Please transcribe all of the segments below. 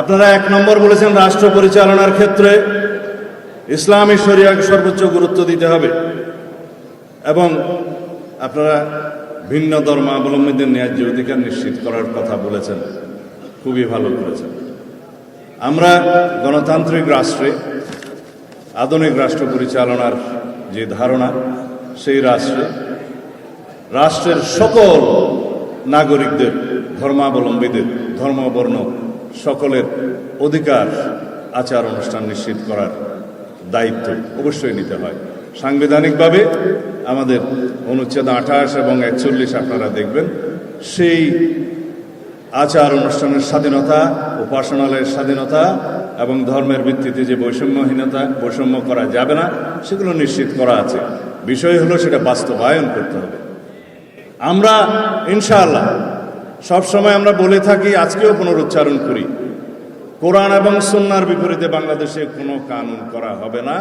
আপনারা এক নম্বর বলেছেন রাষ্ট্র পরিচালনার ক্ষেত্রে ইসলামী শরিয়াকে সর্বোচ্চ গুরুত্ব দিতে হবে এবং আপনারা ভিন্ন ধর্মাবলম্বীদের ন্যায্য অধিকার নিশ্চিত করার কথা বলেছেন, খুবই ভালো করেছেন। আমরা গণতান্ত্রিক রাষ্ট্রে আধুনিক রাষ্ট্র পরিচালনার যে ধারণা, সেই রাষ্ট্রে রাষ্ট্রের সকল নাগরিকদের, ধর্মাবলম্বীদের, ধর্মবর্ণ সকলের অধিকার আচার অনুষ্ঠান নিশ্চিত করার দায়িত্ব অবশ্যই নিতে হয়। সাংবিধানিকভাবে আমাদের অনুচ্ছেদ আঠাশ এবং একচল্লিশ আপনারা দেখবেন, সেই আচার অনুষ্ঠানের স্বাধীনতা, উপাসনালয়ের স্বাধীনতা এবং ধর্মের ভিত্তিতে যে বৈষম্যহীনতা, বৈষম্য করা যাবে না, সেগুলো নিশ্চিত করা আছে। বিষয় হলো সেটা বাস্তবায়ন করতে হবে। আমরা ইনশাআল্লাহ সবসময় আমরা বলে থাকি, আজকেও পুনরুচ্চারণ করি। কোরআন এবং সন্ন্যার বিপরীতে বাংলাদেশে কোনো কানুন করা হবে না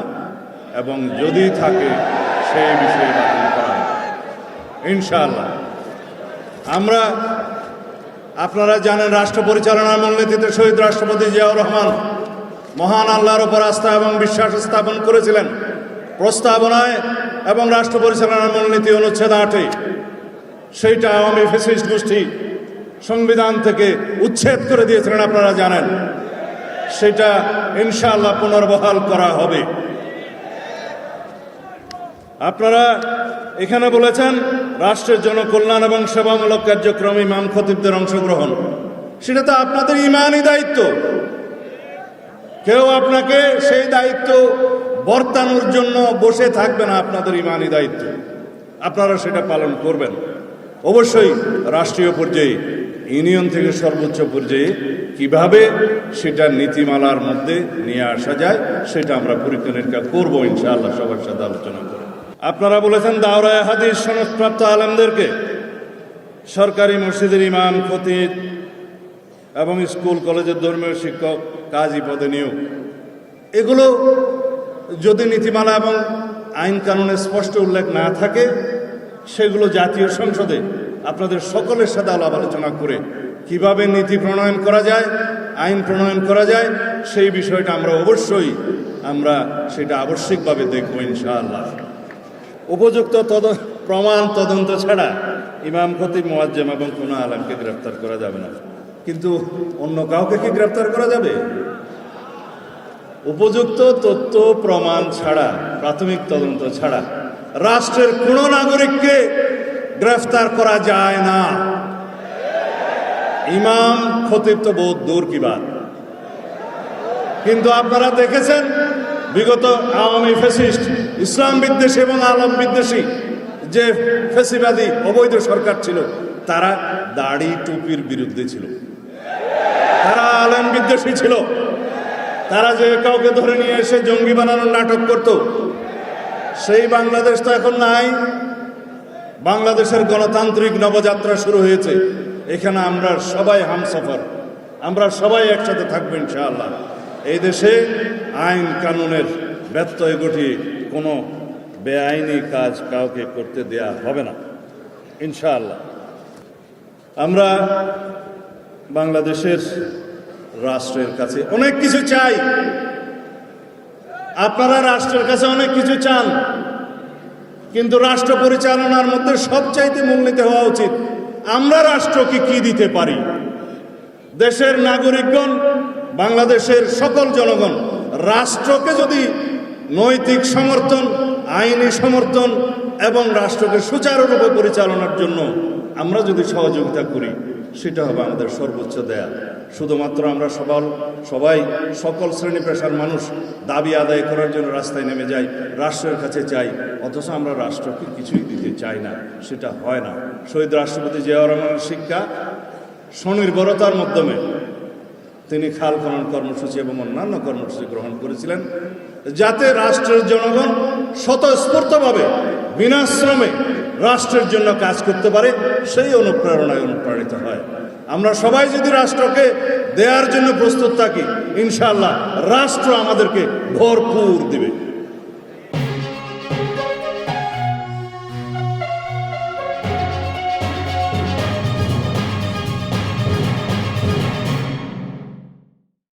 এবং যদি থাকে সেই বিষয়ে বাতিল করা হবে ইনশাআল্লাহ। আমরা, আপনারা জানেন রাষ্ট্র পরিচালনার মূলনীতিতে শহীদ রাষ্ট্রপতি জিয়াউর রহমান মহান আল্লাহর ওপর আস্থা এবং বিশ্বাস স্থাপন করেছিলেন। প্রস্তাবনায় এবং রাষ্ট্র পরিচালনার মূলনীতি অনুচ্ছেদ আটে, সেইটা আওয়ামী ফেসিস্ট গোষ্ঠী সংবিধান থেকে উচ্ছেদ করে দিয়েছিলেন, আপনারা জানেন। সেটা ইনশাআল্লাহ পুনর্বহাল করা হবে। আপনারা এখানে বলেছেন, রাষ্ট্রের জনকল্যাণ এবং সেবামূলক কার্যক্রম ইমাম খতিবদের অংশগ্রহণ। সেটা তো আপনাদের ইমানই দায়িত্ব। কেউ আপনাকে সেই দায়িত্ব বর্তানোর জন্য বসে থাকবে না, আপনাদের ইমানই দায়িত্ব। আপনারা সেটা পালন করবেন। অবশ্যই রাষ্ট্রীয় পর্যায়ে ইউনিয়ন থেকে সর্বোচ্চ পর্যায়ে কীভাবে সেটা নীতিমালার মধ্যে নিয়ে আসা যায়, সেটা আমরা পরীক্ষা করব, ইনশাআল্লাহ সবার সাথে আলোচনা করে। আপনারা বলেছেন দাওরায় হাদিস সনদপ্রাপ্ত আলেমদেরকে, সরকারি মসজিদের ইমাম, খতিব এবং স্কুল, কলেজের ধর্মীয় শিক্ষক, কাজী পদে নিয়োগ। এগুলো যদি নীতিমালা এবং আইন কানুনে স্পষ্ট উল্লেখ না থাকে, সেগুলো জাতীয় সংসদে আপনাদের সকলের সাথে আলাপ আলোচনা করে কীভাবে নীতি প্রণয়ন করা যায়, আইন প্রণয়ন করা যায়, সেই বিষয়টা আমরা অবশ্যই আমরা সেটা আবশ্যিকভাবে দেখব ইনশাআল্লাহ। উপযুক্ত তদ প্রমাণ তদন্ত ছাড়া ইমাম, খতিব, মোয়াজ্জেম এবং কোনো আলমকে গ্রেফতার করা যাবে না। কিন্তু অন্য কাউকে কি গ্রেফতার করা যাবে? উপযুক্ত তথ্য, প্রমাণ ছাড়া, প্রাথমিক তদন্ত ছাড়া রাষ্ট্রের কোন নাগরিককে গ্রেফতার করা যায় না। ইমাম খতিব তো বহুত দূর কি বাত। কিন্তু আপনারা দেখেছেন, বিগত আওয়ামী ফেসিস্ট ইসলাম বিদ্বেষী এবং আলম বিদ্বেষী যে ফেসিবাদী অবৈধ সরকার ছিল, তারা দাড়ি টুপির বিরুদ্ধে ছিল। তারা আলম বিদ্বেষী ছিল। তারা যে কাউকে ধরে নিয়ে এসে জঙ্গি বানানোর নাটক করত, সেই বাংলাদেশ তো এখন নাই। বাংলাদেশের গণতান্ত্রিক নবযাত্রা শুরু হয়েছে। এখানে আমরা সবাই হামসফর আমরা সবাই একসাথে থাকব ইনশাআল্লাহ। এই দেশে আইন কানুনের ব্যত্যয় ঘটিয়ে কোনো বেআইনি কাজ কাউকে করতে দেয়া হবে না। ইনশাআল্লাহ। আমরা বাংলাদেশের রাষ্ট্রের কাছে অনেক কিছু চাই। আপনারা রাষ্ট্রের কাছে অনেক কিছু চান। কিন্তু রাষ্ট্র পরিচালনার মধ্যে সবচাইতে মূলনীতি হওয়া উচিত। আমরা রাষ্ট্রকে কি দিতে পারি? দেশের নাগরিকগণ, বাংলাদেশের সকল জনগণ, রাষ্ট্রকে যদি নৈতিক সমর্থন, আইনি সমর্থন এবং রাষ্ট্রকে সুচারুরূপে পরিচালনার জন্য আমরা যদি সহযোগিতা করি, সেটা হবে আমাদের সর্বোচ্চ দেয়া। শুধুমাত্র আমরা সবাল, সবাই সকল শ্রেণি পেশার মানুষ দাবি আদায় করার জন্য রাস্তায় নেমে যাই, রাষ্ট্রের কাছে চাই, অথচ আমরা রাষ্ট্রকে কিছুই দিতে চাই না, সেটা হয় না। শহীদ রাষ্ট্রপতি জিয়াউর রহমানের শিক্ষা স্বনির্ভরতার মাধ্যমে তিনি খাল খনন কর্মসূচি এবং অন্যান্য কর্মসূচি গ্রহণ করেছিলেন, যাতে রাষ্ট্রের জনগণ স্বতঃস্ফূর্তভাবে বিনাশ্রমে রাষ্ট্রের জন্য কাজ করতে পারে, সেই অনুপ্রেরণায় অনুপ্রাণিত হয়। আমরা সবাই যদি রাষ্ট্রকে দেওয়ার জন্য প্রস্তুত থাকি ইনশাল্লাহ রাষ্ট্র আমাদেরকে ভরপুর দিবে।